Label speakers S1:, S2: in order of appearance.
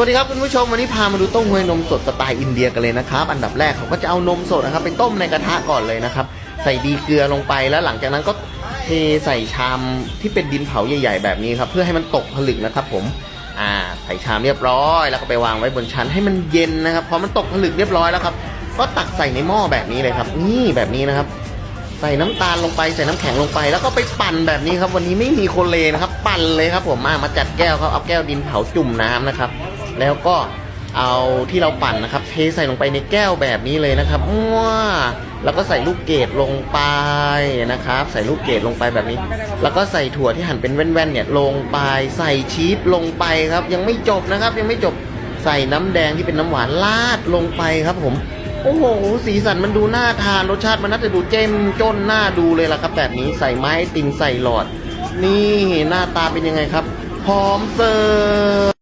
S1: วัสดีครับคุณผู้ชมวันนี้พามาดูต้มหวยนมสดสไตล์อินเดียกันเลยนะครับ อันดับแรกเขาก็จะเอานมสดนะครับไปต้มในกระทะก่อนเลยนะครับ ใส่ดีเกลือลงไปแล้วหลังจากนั้นก็เทใส่ชามที่เป็นดินเผาใหญ่ ๆ แบบนี้ครับเพื่อให้มันตกผลึกนะครับ ผมอ่าใส่ชามเรียบร้อย แล้วก็ไปวางไว้บนชั้นให้มันเย็นนะครับพอมันตกผลึกเรียบร้อยแล้วครับ ก็ตักใส่ในหม้อแบบนี้เลยครับ นี่แบบนี้นะครับ ใส่น้ำตาลลงไปใส่น้ำแข็งลงไป แล้วก็ไปปั่นแบบนี้ครับ วันนี้ไม่มีโคเลนะครับ ปั่นเลยครับ ผมมามาจัดแก้วครับเอาแก้วดินเผาจุ่มน้ำนะครับ แล้วก็เอาที่เราปั่นนะครับ เทใส่ลงไปในแก้วแบบนี้เลยนะครับว้าแล้วก็ใส่ลูกเกดลงไปนะครับ ใส่ลูกเกดลงไปแบบนี้ แล้วก็ใส่ถั่วที่หั่นเป็นแว่นๆเนี่ยลงไปใส่ชีสลงไปครับ ยังไม่จบนะครับ ยังไม่จบใส่น้ำแดงที่เป็นน้ำหวานราดลงไปครับผมโอ้โห สีสันมันดูน่าทานรสชาติมันน่าจะดูเจ้มจนน่าดูเลยล่ะครับ แบบนี้ใส่ไม้ติมใส่หลอด นี่หน้าตาเป็นยังไงครับพร้อมเสิร์ฟ